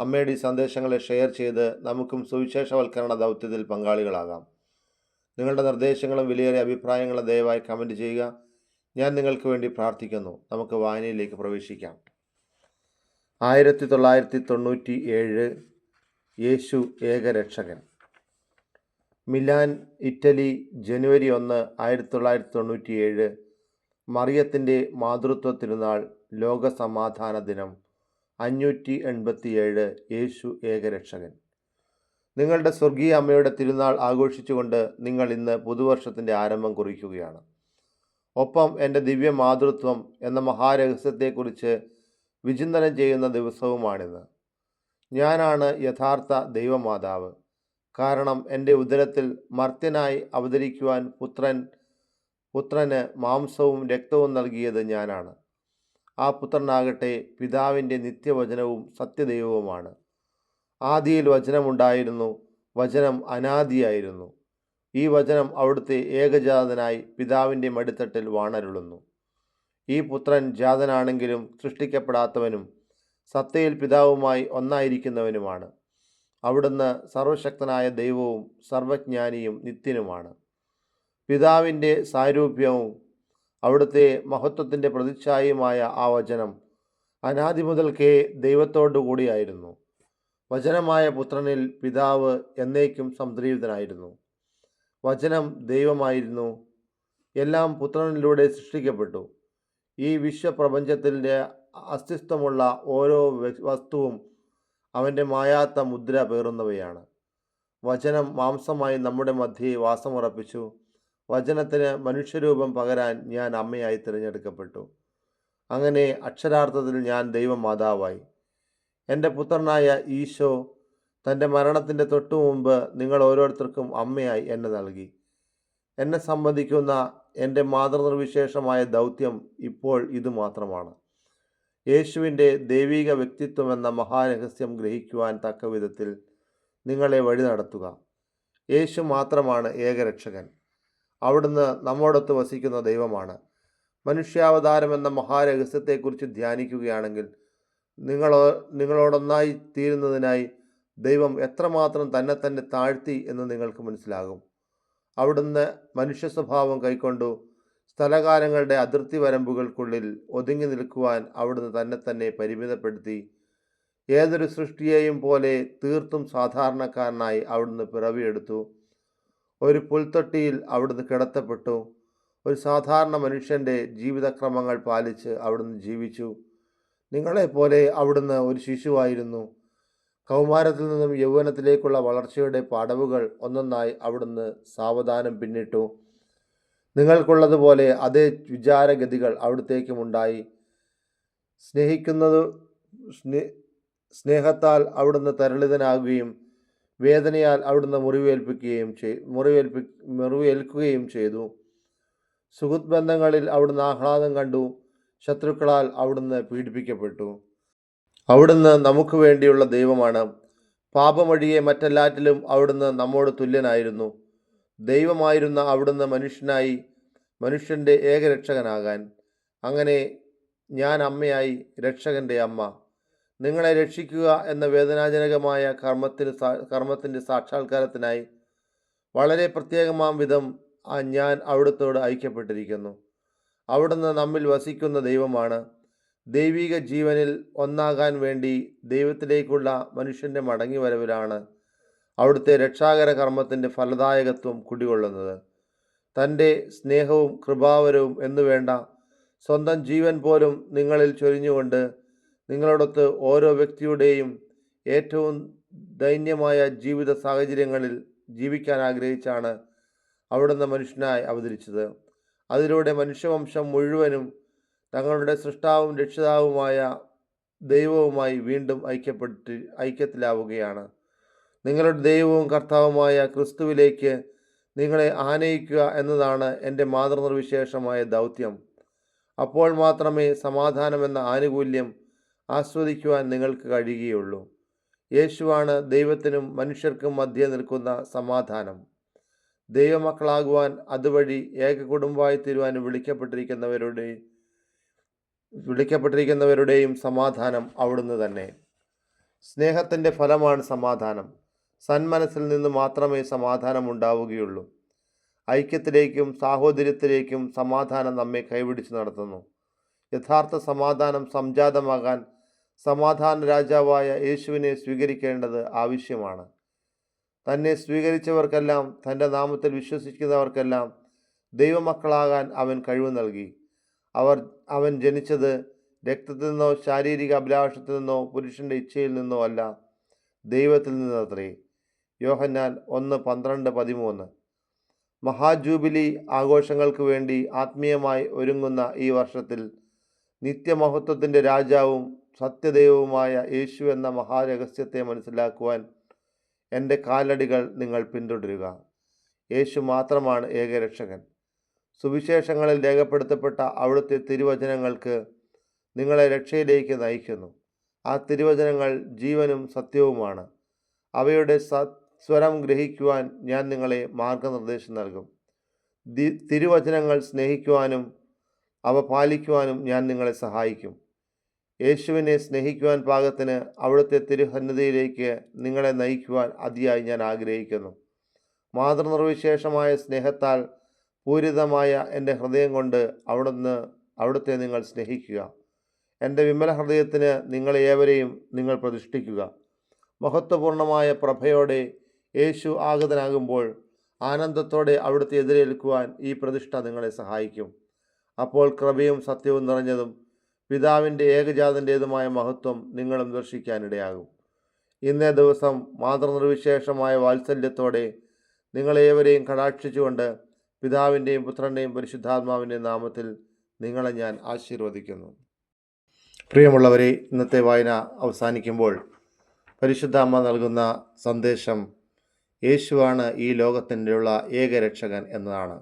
അമ്മയുടെ ഈ സന്ദേശങ്ങളെ ഷെയർ ചെയ്ത് നമുക്കും സുവിശേഷവൽക്കരണ ദൗത്യത്തിൽ പങ്കാളികളാകാം. നിങ്ങളുടെ നിർദ്ദേശങ്ങളും വിലയേറിയ അഭിപ്രായങ്ങളും ദയവായി കമന്റ് ചെയ്യുക. ഞാൻ നിങ്ങൾക്ക് വേണ്ടി പ്രാർത്ഥിക്കുന്നു. നമുക്ക് വായനയിലേക്ക് പ്രവേശിക്കാം. ആയിരത്തി തൊള്ളായിരത്തി തൊണ്ണൂറ്റി ഏഴ് യേശു ഏകരക്ഷകൻ. മിലാൻ ഇറ്റലി ജനുവരി ഒന്ന് ആയിരത്തി തൊള്ളായിരത്തി തൊണ്ണൂറ്റി ഏഴ് മറിയത്തിന്റെ മാതൃത്വ തിരുനാൾ ലോക സമാധാന ദിനം. അഞ്ഞൂറ്റി എൺപത്തിയേഴ് യേശു ഏകരക്ഷകൻ. നിങ്ങളുടെ സ്വർഗീയ അമ്മയുടെ തിരുനാൾ ആഘോഷിച്ചുകൊണ്ട് നിങ്ങൾ ഇന്ന് പുതുവർഷത്തിന്റെ ആരംഭം കുറിക്കുകയാണ്. ഒപ്പം എന്റെ ദിവ്യ മാതൃത്വം എന്ന മഹാരഹസ്യത്തെക്കുറിച്ച് വിചിന്തനം ചെയ്യുന്ന ദിവസവുമാണിന്ന്. ഞാനാണ് യഥാർത്ഥ ദൈവമാതാവ്. കാരണം എന്റെ ഉദരത്തിൽ മർത്യനായി അവതരിക്കുവാൻ പുത്രൻ പുത്രന് മാംസവും രക്തവും നൽകിയത് ഞാനാണ്. ആ പുത്രനാകട്ടെ പിതാവിന്റെ നിത്യവചനവും സത്യദൈവവുമാണ്. ആദിയിൽ വചനമുണ്ടായിരുന്നു വചനം അനാദിയായിരുന്നു. ഈ വചനം അവിടുത്തെ ഏകജാതനായി പിതാവിന്റെ മടിത്തട്ടിൽ വാണരുളുന്നു. ഈ പുത്രൻ ജാതനാണെങ്കിലും സൃഷ്ടിക്കപ്പെടാത്തവനും സത്തയിൽ പിതാവുമായി ഒന്നായിരിക്കുന്നവനുമാണ്. അവിടുന്ന് സർവശക്തനായ ദൈവവും സർവജ്ഞാനിയും നിത്യനുമാണ്. പിതാവിന്റെ സാരൂപ്യവും അവിടുത്തെ മഹത്വത്തിന്റെ പ്രതിച്ഛായയുമായ ആ വചനം അനാദി മുതൽക്കേ ദൈവത്തോടു കൂടിയായിരുന്നു. വചനമായ പുത്രനിൽ പിതാവ് എന്നേക്കും സംതൃപ്തനായിരുന്നു. വചനം ദൈവമായിരുന്നു. എല്ലാം പുത്രനിലൂടെ സൃഷ്ടിക്കപ്പെട്ടു. ഈ വിശ്വപ്രപഞ്ചത്തിന്റെ അസ്തിത്വമുള്ള ഓരോ വസ്തുവും അവന്റെ മായാത്ത മുദ്ര പേറുന്നവയാണ്. വചനം മാംസമായി നമ്മുടെ മധ്യേ വാസമുറപ്പിച്ചു. വചനത്തിന് മനുഷ്യരൂപം പകരാൻ ഞാൻ അമ്മയായി തിരഞ്ഞെടുക്കപ്പെട്ടു. അങ്ങനെ അക്ഷരാർത്ഥത്തിൽ ഞാൻ ദൈവമാതാവായി എന്റെ പുത്രനായ ഈശോ തന്റെ മരണത്തിന്റെ തൊട്ടു മുമ്പ് നിങ്ങൾ ഓരോരുത്തർക്കും അമ്മയായി എന്നെ നൽകി. എന്നെ സംബന്ധിക്കുന്ന എന്റെ മാതൃനിർവിശേഷമായ ദൗത്യം ഇപ്പോൾ ഇത് മാത്രമാണ്. യേശുവിന്റെ ദൈവിക വ്യക്തിത്വം എന്ന മഹാരഹസ്യം ഗ്രഹിക്കുവാൻ തക്ക വിധത്തിൽ നിങ്ങളെ വഴി നടത്തുക. യേശു മാത്രമാണ് ഏകരക്ഷകൻ. അവിടുന്ന് നമ്മോടൊത്ത് വസിക്കുന്ന ദൈവമാണ്. മനുഷ്യാവതാരം എന്ന മഹാരഹസ്യത്തെക്കുറിച്ച് ധ്യാനിക്കുകയാണെങ്കിൽ നിങ്ങളോ നിങ്ങളോടൊന്നായി തീരുന്നതിനായി ദൈവം എത്രമാത്രം തന്നെ തന്നെ താഴ്ത്തി എന്ന് നിങ്ങൾക്ക് മനസ്സിലാകും. അവിടുന്ന് മനുഷ്യ സ്വഭാവം കൈക്കൊണ്ടു സ്ഥലകാലങ്ങളുടെ അതിർത്തി വരമ്പുകൾക്കുള്ളിൽ ഒതുങ്ങി നിൽക്കുവാൻ അവിടുന്ന് തന്നെ തന്നെ പരിമിതപ്പെടുത്തി ഏതൊരു സൃഷ്ടിയെയും പോലെ തീർത്തും സാധാരണക്കാരനായി അവിടുന്ന് പിറവിയെടുത്തു. ഒരു പുൽത്തൊട്ടിയിൽ അവിടുന്ന് കിടത്തപ്പെട്ടു. ഒരു സാധാരണ മനുഷ്യന്റെ ജീവിതക്രമങ്ങൾ പാലിച്ച് അവിടുന്ന് ജീവിച്ചു. നിങ്ങളെപ്പോലെ അവിടുന്ന് ഒരു ശിശുവായിരുന്നു. കൗമാരത്തിൽ നിന്നും യൗവനത്തിലേക്കുള്ള വളർച്ചയുടെ പടവുകൾ ഒന്നൊന്നായി അവിടുന്ന് സാവധാനം പിന്നിട്ടു. നിങ്ങൾക്കുള്ളതുപോലെ അതേ വിചാരഗതികൾ അവിടത്തേക്കും ഉണ്ടായി. സ്നേഹിക്കുന്നത് സ്നേ സ്നേഹത്താൽ അവിടുന്ന് തരളിതനാകുകയും വേദനയാൽ അവിടുന്ന് മുറിവേൽപ്പിക്കുകയും ചെയ് മുറിവേൽപ്പി മുറിവേൽക്കുകയും ചെയ്തു. സുഹൃത് ബന്ധങ്ങളിൽ അവിടുന്ന് ആഹ്ലാദം കണ്ടു. ശത്രുക്കളാൽ അവിടുന്ന് പീഡിപ്പിക്കപ്പെട്ടു. അവിടുന്ന് നമുക്ക് വേണ്ടിയുള്ള ദൈവമാണ്. പാപമൊഴിയെ മറ്റെല്ലാറ്റിലും അവിടുന്ന് നമ്മോട് തുല്യനായിരുന്നു. ദൈവമായിരുന്ന അവിടുന്ന് മനുഷ്യനായി മനുഷ്യന്റെ ഏകരക്ഷകനാകാൻ. അങ്ങനെ ഞാൻ അമ്മയായി രക്ഷകന്റെ അമ്മ. നിങ്ങളെ രക്ഷിക്കുക എന്ന വേദനാജനകമായ കർമ്മത്തിന് കർമ്മത്തിന്റെ സാക്ഷാത്കാരത്തിനായി വളരെ പ്രത്യേകമാം വിധം ഞാൻ അവിടുത്തോട് ഐക്യപ്പെട്ടിരിക്കുന്നു. അവിടുന്ന് നമ്മിൽ വസിക്കുന്ന ദൈവമാണ്. ദൈവിക ജീവനിൽ ഒന്നാകാൻ വേണ്ടി ദൈവത്തിലേക്കുള്ള മനുഷ്യന്റെ മടങ്ങി വരവിലാണ് അവിടുത്തെ രക്ഷാകര കർമ്മത്തിന്റെ ഫലദായകത്വം കുടികൊള്ളുന്നത്. തന്റെ സ്നേഹവും കൃപാവരവും എന്നുവേണ്ട സ്വന്തം ജീവൻ പോലും നിങ്ങളിൽ ചൊരിഞ്ഞുകൊണ്ട് നിങ്ങളോടൊത്ത് ഓരോ വ്യക്തിയുടെയും ഏറ്റവും ദൈന്യമായ ജീവിത സാഹചര്യങ്ങളിൽ ജീവിക്കാൻ ആഗ്രഹിച്ചാണ് അവിടുന്ന് മനുഷ്യനായി അവതരിച്ചത്. അതിലൂടെ മനുഷ്യവംശം മുഴുവനും തങ്ങളുടെ സൃഷ്ടാവും രക്ഷിതാവുമായ ദൈവവുമായി വീണ്ടും ഐക്യപ്പെട്ട് ഐക്യത്തിലാവുകയാണ്. നിങ്ങളുടെ ദൈവവും കർത്താവുമായ ക്രിസ്തുവിലേക്ക് നിങ്ങളെ ആനയിക്കുക എന്നതാണ് എന്റെ മാതൃനിർവിശേഷമായ ദൗത്യം. അപ്പോൾ മാത്രമേ സമാധാനമെന്ന ആനുകൂല്യം ആസ്വദിക്കുവാൻ നിങ്ങൾക്ക് കഴിയുകയുള്ളൂ. യേശുവാണ് ദൈവത്തിനും മനുഷ്യർക്കും മധ്യേ നിൽക്കുന്ന സമാധാനം. ദൈവമക്കളാകുവാൻ അതുവഴി ഏക കുടുംബമായി തീരുവാൻ വിളിക്കപ്പെട്ടിരിക്കുന്നവരുടെ വിളിക്കപ്പെട്ടിരിക്കുന്നവരുടെയും സമാധാനം അവിടുന്ന് തന്നെ. സ്നേഹത്തിന്റെ ഫലമാണ് സമാധാനം. സന്മനസ്സിൽ നിന്ന് മാത്രമേ സമാധാനം ഉണ്ടാവുകയുള്ളൂ. ഐക്യത്തിലേക്കും സാഹോദര്യത്തിലേക്കും സമാധാനം നമ്മെ കൈപിടിച്ച് നടത്തുന്നു. യഥാർത്ഥ സമാധാനം സംജാതമാകാൻ സമാധാന രാജാവായ യേശുവിനെ സ്വീകരിക്കേണ്ടത് ആവശ്യമാണ്. തന്നെ സ്വീകരിച്ചവർക്കെല്ലാം തന്റെ നാമത്തിൽ വിശ്വസിക്കുന്നവർക്കെല്ലാം ദൈവമക്കളാകാൻ അവൻ കഴിവ് നൽകി. അവർ അവൻ ജനിച്ചത് രക്തത്തിൽ നിന്നോ ശാരീരിക അഭിലാഷത്തിൽ നിന്നോ പുരുഷന്റെ ഇച്ഛയിൽ നിന്നോ അല്ല ദൈവത്തിൽ നിന്നത്രേ. യോഹന്നാൽ ഒന്ന് പന്ത്രണ്ട് പതിമൂന്ന്. മഹാജൂബിലി ആഘോഷങ്ങൾക്ക് വേണ്ടി ആത്മീയമായി ഒരുങ്ങുന്ന ഈ വർഷത്തിൽ നിത്യമഹത്വത്തിന്റെ രാജാവും സത്യദൈവവുമായ യേശു എന്ന മഹാരഹസ്യത്തെ മനസ്സിലാക്കുവാൻ എന്റെ കാലടികൾ നിങ്ങൾ പിന്തുടരുക. യേശു മാത്രമാണ് ഏകരക്ഷകൻ. സുവിശേഷങ്ങളിൽ രേഖപ്പെടുത്തപ്പെട്ട അവിടുത്തെ തിരുവചനങ്ങൾക്ക് നിങ്ങളെ രക്ഷയിലേക്ക് നയിക്കുന്നു. ആ തിരുവചനങ്ങൾ ജീവനും സത്യവുമാണ്. അവയുടെ സ്വരം ഗ്രഹിക്കുവാൻ ഞാൻ നിങ്ങളെ മാർഗനിർദ്ദേശം നൽകും. തിരുവചനങ്ങൾ സ്നേഹിക്കുവാനും അവ പാലിക്കുവാനും ഞാൻ നിങ്ങളെ സഹായിക്കും. യേശുവിനെ സ്നേഹിക്കുവാൻ പാകത്തിന് അവിടുത്തെ തിരുഹന്നതയിലേക്ക് നിങ്ങളെ നയിക്കുവാൻ അതിയായി ഞാൻ ആഗ്രഹിക്കുന്നു. മാതൃനിർവിശേഷമായ സ്നേഹത്താൽ പൂരിതമായ എന്റെ ഹൃദയം കൊണ്ട് അവിടുന്ന് അവിടുത്തെ നിങ്ങൾ സ്നേഹിക്കുക. എന്റെ വിമല ഹൃദയത്തിന് നിങ്ങളെ ഏവരെയും നിങ്ങൾ പ്രതിഷ്ഠിക്കുക. മഹത്വപൂർണമായ പ്രഭയോടെ യേശു ആഗതനാകുമ്പോൾ ആനന്ദത്തോടെ അവിടുത്തെ എതിരേൽക്കുവാൻ ഈ പ്രതിഷ്ഠ നിങ്ങളെ സഹായിക്കും. അപ്പോൾ കൃപയും സത്യവും നിറഞ്ഞതും പിതാവിന്റെ ഏകജാതന്റേതുമായ മഹത്വം നിങ്ങളും ദർശിക്കാനിടയാകും. ഇന്നേ ദിവസം മാതൃനിർവിശേഷമായ വാത്സല്യത്തോടെ നിങ്ങളേവരെയും കടാക്ഷിച്ചുകൊണ്ട് പിതാവിന്റെയും പുത്രന്റെയും പരിശുദ്ധാത്മാവിന്റെയും നാമത്തിൽ നിങ്ങളെ ഞാൻ ആശീർവദിക്കുന്നു. പ്രിയമുള്ളവരെ ഇന്നത്തെ വായന അവസാനിക്കുമ്പോൾ പരിശുദ്ധ അമ്മ നൽകുന്ന സന്ദേശം യേശുവാണ് ഈ ലോകത്തിന്റെയുള്ള ഏകരക്ഷകൻ എന്നതാണ്.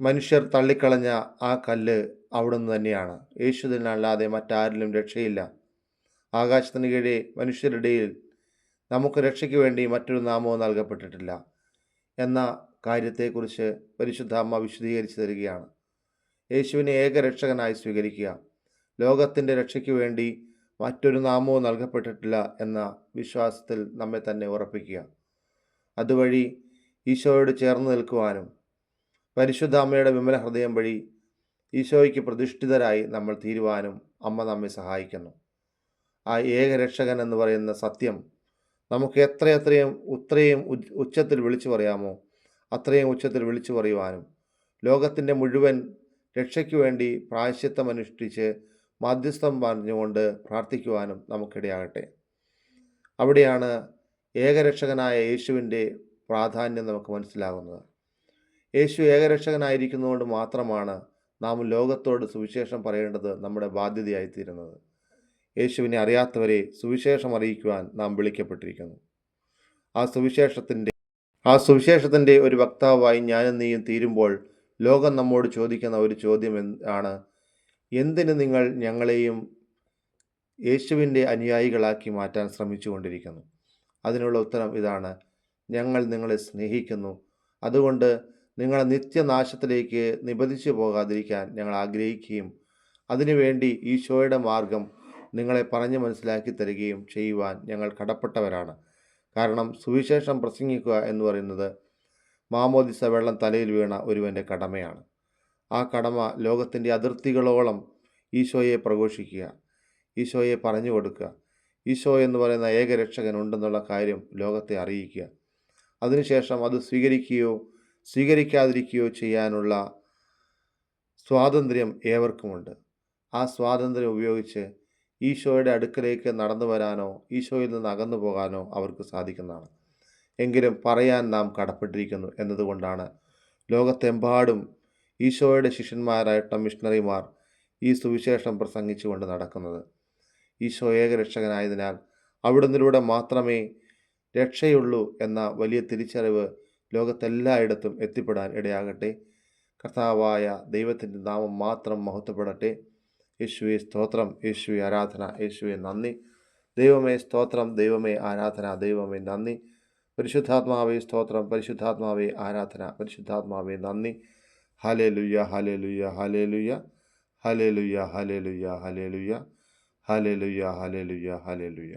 മനുഷ്യർ തള്ളിക്കളഞ്ഞ ആ കല്ല് അവിടുന്ന് തന്നെയാണ്. യേശുദിനല്ലാതെ മറ്റാരിലും രക്ഷയില്ല. ആകാശത്തിന് കീഴെ മനുഷ്യരുടെയിൽ നമുക്ക് രക്ഷയ്ക്ക് വേണ്ടി മറ്റൊരു നാമവും നൽകപ്പെട്ടിട്ടില്ല എന്ന കാര്യത്തെക്കുറിച്ച് പരിശുദ്ധ അമ്മ വിശദീകരിച്ചു തരികയാണ്. യേശുവിനെ ഏകരക്ഷകനായി സ്വീകരിക്കുക ലോകത്തിന്റെ രക്ഷയ്ക്ക് വേണ്ടി മറ്റൊരു നാമവും നൽകപ്പെട്ടിട്ടില്ല എന്ന വിശ്വാസത്തിൽ നമ്മെ തന്നെ ഉറപ്പിക്കുക. അതുവഴി ഈശോയോട് ചേർന്ന് നിൽക്കുവാനും പരിശുദ്ധ അമ്മയുടെ വിമല ഹൃദയം വഴി ഈശോയ്ക്ക് പ്രതിഷ്ഠിതരായി നമ്മൾ തീരുവാനും അമ്മ നമ്മെ സഹായിക്കുന്നു. ആ ഏകരക്ഷകൻ എന്ന് പറയുന്ന സത്യം നമുക്ക് എത്രയെത്രയും ഉത്രയും ഉച്ചത്തിൽ വിളിച്ചു പറയാമോ അത്രയും ഉച്ചത്തിൽ വിളിച്ചു പറയുവാനും ലോകത്തിന്റെ മുഴുവൻ രക്ഷയ്ക്ക് വേണ്ടി പ്രായശ്യത്വം അനുഷ്ഠിച്ച് മാധ്യസ്ഥം പറഞ്ഞുകൊണ്ട് പ്രാർത്ഥിക്കുവാനും നമുക്കിടയാകട്ടെ. അവിടെയാണ് ഏകരക്ഷകനായ യേശുവിന്റെ പ്രാധാന്യം നമുക്ക് മനസ്സിലാകുന്നത്. യേശു ഏകരക്ഷകനായിരിക്കുന്നതുകൊണ്ട് മാത്രമാണ് നാം ലോകത്തോട് സുവിശേഷം പറയേണ്ടത് നമ്മുടെ ബാധ്യതയായിത്തീരുന്നത്. യേശുവിനെ അറിയാത്തവരെ സുവിശേഷം അറിയിക്കുവാൻ നാം വിളിക്കപ്പെട്ടിരിക്കുന്നു. ആ സുവിശേഷത്തിന്റെ ആ സുവിശേഷത്തിന്റെ ഒരു വക്താവായി ഞാനും നീയും തീരുമ്പോൾ ലോകം നമ്മോട് ചോദിക്കുന്ന ഒരു ചോദ്യം ആണ് എന്തിന് നിങ്ങൾ ഞങ്ങളെയും യേശുവിന്റെ അനുയായികളാക്കി മാറ്റാൻ ശ്രമിച്ചുകൊണ്ടിരിക്കുന്നു? അതിനുള്ള ഉത്തരം ഇതാണ് ഞങ്ങൾ നിങ്ങളെ സ്നേഹിക്കുന്നു. അതുകൊണ്ട് നിങ്ങളെ നിത്യനാശത്തിലേക്ക് നിബന്ധിച്ചു പോകാതിരിക്കാൻ ഞങ്ങൾ ആഗ്രഹിക്കുകയും അതിനുവേണ്ടി ഈശോയുടെ മാർഗം നിങ്ങളെ പറഞ്ഞു മനസ്സിലാക്കി തരികയും ചെയ്യുവാൻ ഞങ്ങൾ കടപ്പെട്ടവരാണ്. കാരണം സുവിശേഷം പ്രസംഗിക്കുക എന്ന് പറയുന്നത് മാമോദിസ വെള്ളം തലയിൽ വീണ ഒരുവന്റെ കടമയാണ്. ആ കടമ ലോകത്തിന്റെ അതിർത്തികളോളം ഈശോയെ പ്രഘോഷിക്കുക ഈശോയെ പറഞ്ഞു കൊടുക്കുക ഈശോ എന്ന് പറയുന്ന ഏകരക്ഷകൻ ഉണ്ടെന്നുള്ള കാര്യം ലോകത്തെ അറിയിക്കുക. അതിനുശേഷം അത് സ്വീകരിക്കുകയോ സ്വീകരിക്കാതിരിക്കുകയോ ചെയ്യാനുള്ള സ്വാതന്ത്ര്യം ഏവർക്കുമുണ്ട്. ആ സ്വാതന്ത്ര്യം ഉപയോഗിച്ച് ഈശോയുടെ അടുക്കലേക്ക് നടന്നു വരാനോ ഈശോയിൽ നിന്ന് അകന്നു പോകാനോ അവർക്ക് സാധിക്കുന്നതാണ്. എങ്കിലും പറയാൻ നാം കടപ്പെട്ടിരിക്കുന്നു എന്നതുകൊണ്ടാണ് ലോകത്തെമ്പാടും ഈശോയുടെ ശിഷ്യന്മാരായിട്ട മിഷണറിമാർ ഈ സുവിശേഷം പ്രസംഗിച്ചുകൊണ്ട് നടക്കുന്നത്. ഈശോ ഏകരക്ഷകനായതിനാൽ അവിടുന്നിലൂടെ മാത്രമേ രക്ഷയുള്ളൂ എന്ന വലിയ തിരിച്ചറിവ് ലോകത്തെല്ലായിടത്തും എത്തിപ്പെടാൻ ഇടയാകട്ടെ. കർത്താവായ ദൈവത്തിന്റെ നാമം മാത്രം മഹത്വപ്പെടട്ടെ. യേശുവെ സ്തോത്രം. യേശുവെ ആരാധന. യേശുവെ നന്ദി. ദൈവമേ സ്തോത്രം. ദൈവമേ ആരാധന. ദൈവമേ നന്ദി. പരിശുദ്ധാത്മാവേ സ്തോത്രം. പരിശുദ്ധാത്മാവേ ആരാധന. പരിശുദ്ധാത്മാവേ നന്ദി. ഹലേ ലുയ്യ ഹലേ ലുയ്യ ഹലേ ലുയ്യ ഹലേ ലുയ്യ ഹലേ ലുയ്യ ഹലേ ലുയ്യ ഹലേ ലുയ്യ ഹലേ ലുയ്യ ഹലേ ലുയ്യ